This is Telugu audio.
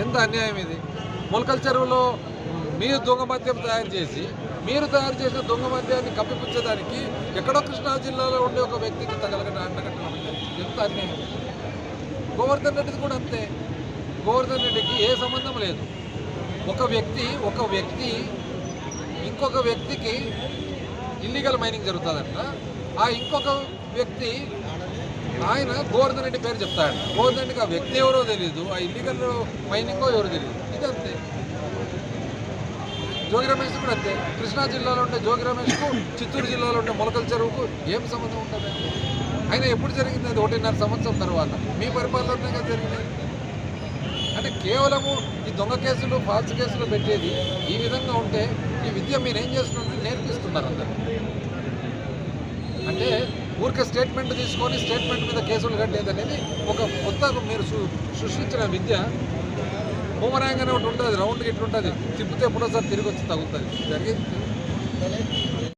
ఎంత అన్యాయం ఇది? మొలకల చెరువులో మీరు దొంగ మద్యం తయారు చేసి మీరు తయారు చేసిన దొంగ మద్యాన్ని కప్పిపుచ్చడానికి ఎక్కడో కృష్ణా జిల్లాలో ఉండే ఒక వ్యక్తికి తగలగట అంటగట్టడం అంటే ఎంత అన్యాయం? గోవర్ధన్ రెడ్డిది కూడా అంతే. గోవర్ధన్ రెడ్డికి ఏ సంబంధం లేదు. ఒక వ్యక్తి ఒక వ్యక్తి ఇంకొక వ్యక్తికి ఇల్లీగల్ మైనింగ్ జరుగుతుందంట. ఆ ఇంకొక వ్యక్తి ఆయన గోవర్ధన్ రెడ్డి పేరు చెప్తాడు. గోవర్ధన్ రెడ్డికి ఆ వ్యక్తి ఎవరో తెలియదు ఆ ఇల్లీగల్ మైనింగో ఎవరో తెలియదు ఇది అంతే. జోగి రమేష్ కూడా అంతే. కృష్ణా జిల్లాలో ఉండే జోగి రమేష్కు చిత్తూరు జిల్లాలో ఉండే మొలకల చెరువుకు ఏం సంబంధం ఉంటుంది ఆయన ఎప్పుడు జరిగింది అది ఒకటిన్నర సంవత్సరం తర్వాత? మీ పరిపాలనగా జరిగింది అంటే కేవలము ఈ దొంగ కేసులు ఫాల్స్ కేసులు పెట్టేది ఈ విధంగా ఉంటే ఈ విద్య మీరు ఏం చేస్తున్నారు? నేర్పిస్తున్నారు అందరూ. ఊరికే స్టేట్మెంట్ తీసుకొని స్టేట్మెంట్ మీద కేసులు కట్టేది అనేది ఒక కొత్త మీరు సృష్టించిన విద్య. బూమరాంగ్ అనే ఒకటి ఉంటుంది రౌండ్కి ఇట్లుంటుంది. తిప్పితే ఎప్పుడోసారి తిరిగి వచ్చి తగులుతుంది. జరిగింది.